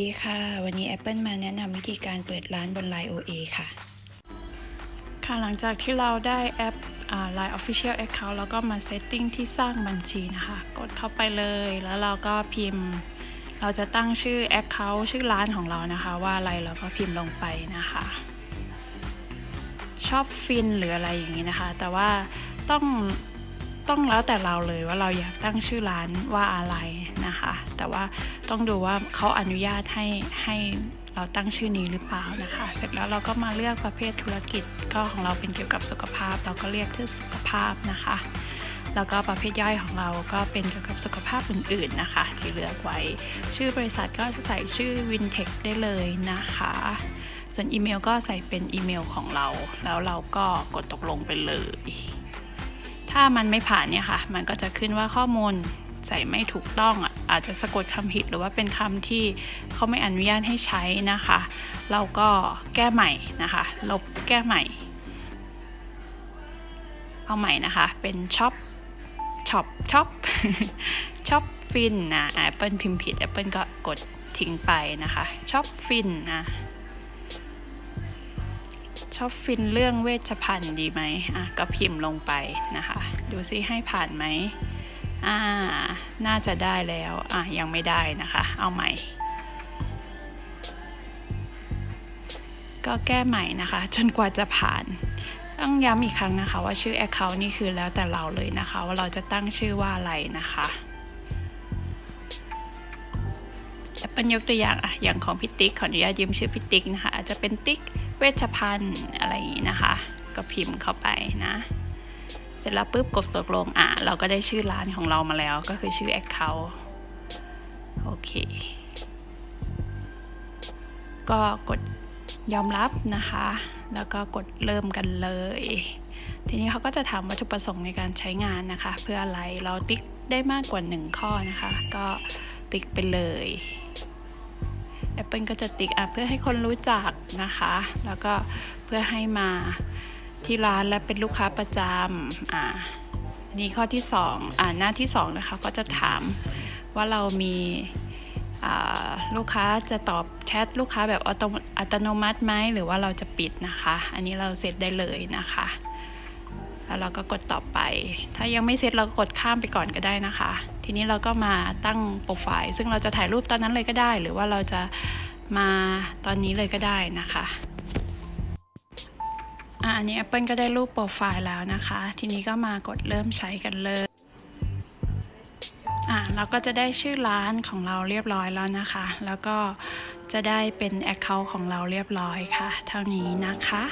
ดีค่ะ วันนี้ Apple มาแนะนำวิธีการเปิดร้านบน Line OA ค่ะ ค่ะหลังจากที่เราได้แอป Line Official Account แล้วก็มา Setting ที่สร้างบัญชีนะคะ กดเข้าไปเลยแล้วเราก็พิมพ์ เราจะตั้งชื่อ Account ชื่อร้านของเรานะคะ ว่าอะไรเราก็พิมพ์ลงไปนะคะ ชอบฟินหรืออะไรอย่างนี้นะคะ แต่ว่าต้อง ต้องแล้วแต่เราเลยว่าเราอยากตั้งชื่อร้านว่าอะไรนะคะ แต่ว่าต้องดูว่าเขาอนุญาตให้ให้เราตั้งชื่อนี้หรือเปล่านะคะ เสร็จแล้วเราก็มาเลือกประเภทธุรกิจก็ของเราเป็นเกี่ยวกับสุขภาพ เราก็เรียกที่สุขภาพนะคะ แล้วก็ประเภทย่อยของเราก็เป็นเกี่ยวกับสุขภาพอื่นๆนะคะ ที่เลือกไว้ชื่อบริษัทก็ใส่ชื่อ Wintech ได้เลยนะคะ ส่วนอีเมลก็ใส่เป็นอีเมลของเรา แล้วเราก็กดตกลงไปเลย ถ้ามันไม่ผ่านเนี่ยค่ะ มันก็จะขึ้นว่าข้อมูลใส่ไม่ถูกต้องอะอาจจะสะกดคำผิดหรือว่าเป็นคำที่เขาไม่อนุญาตให้ใช้นะคะ เราก็แก้ใหม่นะคะ ลบแก้ใหม่ เอาใหม่นะคะ เป็นช็อปช็อปช็อปช็อปฟินนะ Apple พิมพ์ผิด Apple ก็กดทิ้งไปนะคะช็อปฟินนะ อบฟินเรื่องเวชภัณฑ์ดีไหมอะก็พิมพ์ลงไปนะคะ ดูซิให้ผ่านไหมอ่า น่าจะได้แล้วอะยังไม่ได้นะคะ เอาใหม่ ก็แก้ใหม่นะคะ จนกว่าจะผ่าน ต้องย้ำอีกครั้งนะคะ ว่าชื่อ Account นี่คือแล้วแต่เราเลยนะคะ ว่าเราจะตั้งชื่อว่าอะไรนะคะแอปเปิลยกตัวอย่างอะอย่างของพี่ติ๊กขออนุญาตยืมชื่อพี่ติ๊กนะคะ อาจจะเป็นติ๊ก เวชภัณฑ์อะไรอย่างนี้นะคะ ก็พิมพ์เข้าไปนะ เสร็จแล้วปุ๊บกดตกลงอะ เราก็ได้ชื่อร้านของเรามาแล้ว ก็คือชื่อ Account โอเค ก็กดยอมรับนะคะ แล้วก็กดเริ่มกันเลย ทีนี้เขาก็จะถามวัตถุประสงค์ในการใช้งานนะคะ เพื่ออะไรเราติ๊กได้มากกว่า 1 ข้อนะคะ ก็ติ๊กไปเลย Apple ก็จะติ๊กอะเพื่อให้คนรู้จักนะคะ แล้วก็เพื่อให้มาที่ร้านและเป็นลูกค้าประจำอ่านี่ข้อที่2อ่าหน้าที่2นะคะก็จะถามว่าเรามีลูกค้าจะตอบแชทลูกค้าแบบอัตโนมัติไหมหรือว่าเราจะปิดนะคะ อันนี้เราเซตได้เลยนะคะ แล้วเราก็กดต่อไป ถ้ายังไม่เซตเราก็กดข้ามไปก่อนก็ได้นะคะ ทีนี้เราก็มาตั้งโปรไฟล์ซึ่งเราจะถ่ายรูปตอนนั้นเลยก็ได้ หรือว่าเราจะมาตอนนี้เลยก็ได้นะคะอะอันนี้ Apple ก็ได้รูปโปรไฟล์แล้วนะคะ ทีนี้ก็มากดเริ่มใช้กันเลยอะเราก็จะได้ชื่อร้านของเราเรียบร้อยแล้วนะคะ แล้วก็จะได้เป็น Account ของเราเรียบร้อยค่ะ เท่านี้นะคะ